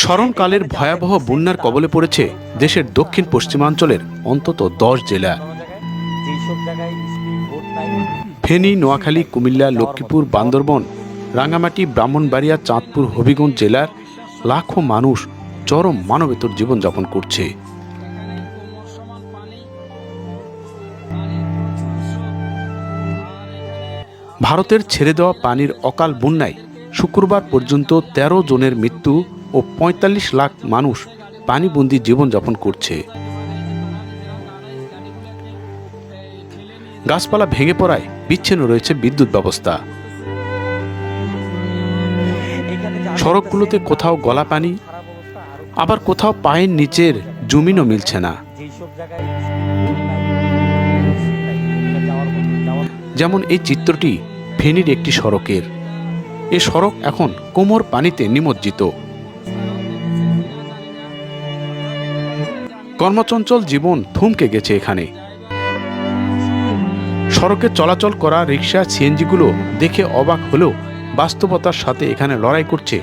স্মরণকালের ভয়াবহ বন্যার কবলে পড়েছে দেশের দক্ষিণ পশ্চিমাঞ্চলের অন্তত দশ জেলা। ফেনী, নোয়াখালী, কুমিল্লা, লক্ষ্মীপুর, বান্দরবন রাঙামাটি ব্রাহ্মণবাড়িয়া, চাঁদপুর, হবিগঞ্জ জেলার লাখো মানুষ চরম মানবেতর জীবনযাপন করছে। ভারতের ছেড়ে দেওয়া পানির অকাল বন্যায় শুক্রবার পর্যন্ত ১৩ জনের মৃত্যু ও ৪৫ লাখ মানুষ পানিবন্দী জীবনযাপন করছে। গাছপালা ভেঙে পড়ায় বিচ্ছিন্ন রয়েছে বিদ্যুৎ ব্যবস্থা। সড়কগুলোতে কোথাও গলা পানি, আবার কোথাও পায়ের নিচের জমিনও মিলছে না। যেমন এই চিত্রটি ফেনীর একটি সড়কের। এ সড়ক এখন কোমর পানিতে নিমজ্জিত। কর্মচঞ্চল জীবন থমকে গেছে এখানে। সড়কে চলাচল করা রিক্সা সিএনজিগুলো দেখে অবাক হলেও বাস্তবতার সাথে এখানে লড়াই করছে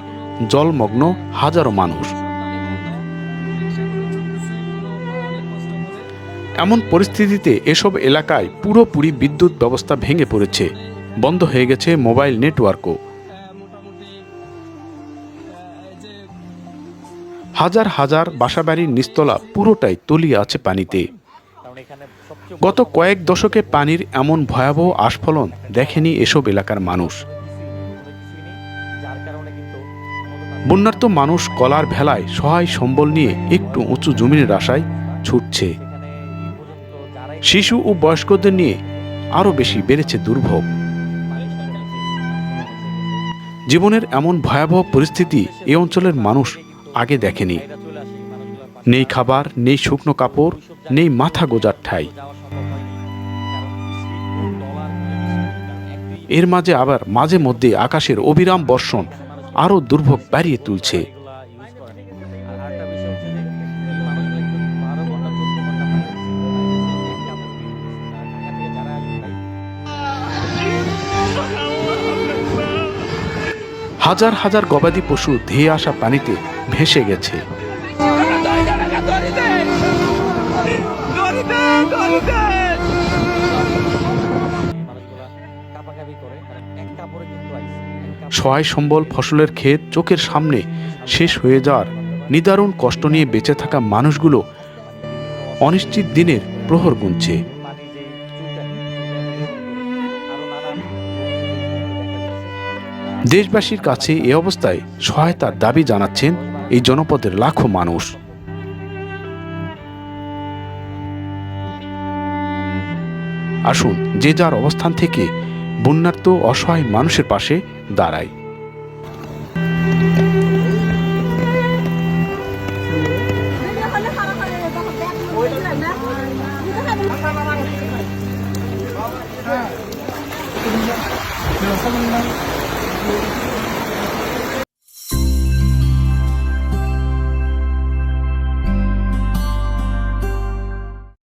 জলমগ্ন হাজারো মানুষ। এমন পরিস্থিতিতে এসব এলাকায় পুরোপুরি বিদ্যুৎ ব্যবস্থা ভেঙে পড়েছে। বন্ধ হয়ে গেছে মোবাইল নেটওয়ার্কও। হাজার হাজার বাসাবাড়ির নিস্তলা পুরোটাই তলিয়ে আছে পানিতে। গত কয়েক দশকে পানির এমন ভয়াবহ আস্ফলন দেখেনি এসব এলাকার মানুষ। বন্যার্ত মানুষ কলার ভেলায় সহায় সম্বল নিয়ে একটু উঁচু জমিনের আশায় ছুটছে। এই শিশু ও বয়স্কদের নিয়ে আরও বেশি বেড়েছে দুর্ভোগ। জীবনের এমন ভয়াবহ পরিস্থিতি এ অঞ্চলের মানুষ আগে দেখেনি। নেই খাবার, নেই শুকনো কাপড়, নেই মাথা গোজার ঠাই। এর মাঝে আবার মাঝে মধ্যে আকাশের অবিরাম বর্ষণ আরও দুর্ভোগ বাড়িয়ে তুলছে। হাজার হাজার গবাদি পশু ধেয়ে আসা পানিতে ভেসে গেছে। সহায় সম্বল ফসলের ক্ষেত চোখের সামনে শেষ হয়ে যাওয়ার নিদারুণ কষ্ট নিয়ে বেঁচে থাকা মানুষগুলো অনিশ্চিত দিনের প্রহর গুনছে। দেশবাসীর কাছে এ অবস্থায় সহায়তার দাবি জানাচ্ছেন এই জনপদের লাখো মানুষ। আসুন যে যার অবস্থান থেকে বন্যার্ত অসহায় মানুষের পাশে দাঁড়ায় Hãy subscribe you.